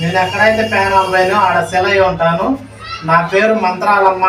నేను ఎక్కడైతే ప్యానల్ పోయినో ఆడ సెల్ ఉంటాను. నా పేరు మంత్రాలమ్మ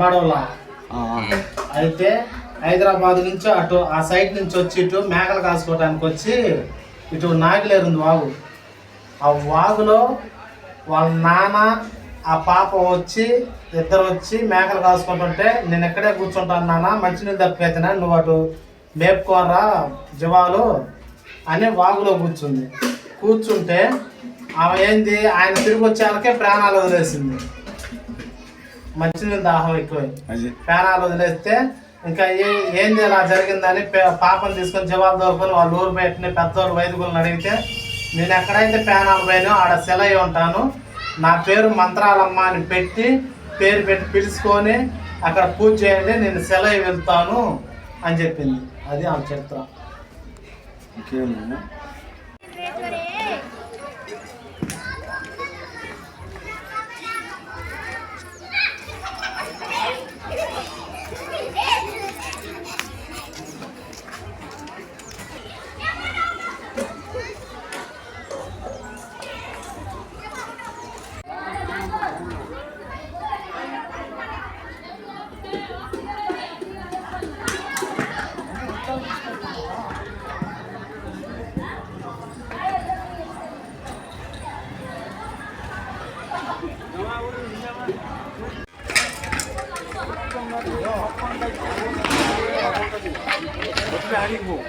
అని లంబాడోలా అయితే హైదరాబాద్ నుంచి అటు ఆ సైడ్ నుంచి వచ్చి ఇటు మేకలు కాసుకోవడానికి వచ్చి ఇటు నాగిలేరుంది వాగు. ఆ వాగులో వాళ్ళ నాన్న ఆ పాప వచ్చి ఇద్దరు వచ్చి మేకలు కాసుకుంటుంటే నేను ఎక్కడే కూర్చుంటాను నాన్న మంచినీళ్ళు తప్పిపోతున్నా నువ్వు అటు మేపుకోరా జవాలు అని వాగులో కూర్చుంది. కూర్చుంటే ఆమె ఏంది ఆయన తిరిగి వచ్చేళ్ళకే ప్రాణాలు వదిలేసింది. మంచినీళ్ళు దాహం ఎక్కువ. ప్రాణాలు వదిలేస్తే ఇంకా ఏ ఏంది ఇలా జరిగిందని పాపను తీసుకొని జవాబు దొరుకుని వాళ్ళ ఊరు బయటని పెద్దోళ్ళు వైదికులను అడిగితే నేను ఎక్కడైతే ప్యానాలు పోయినో ఆడ సెల్ ఉంటాను. నా పేరు మంత్రాలమ్మ అని పెట్టి పేరు పెట్టి పిలుచుకొని అక్కడ పూజ చేయండి నేను సెల్ వెళ్తాను అని చెప్పింది. అది ఆమె చరిత్ర. 어떻게 아니고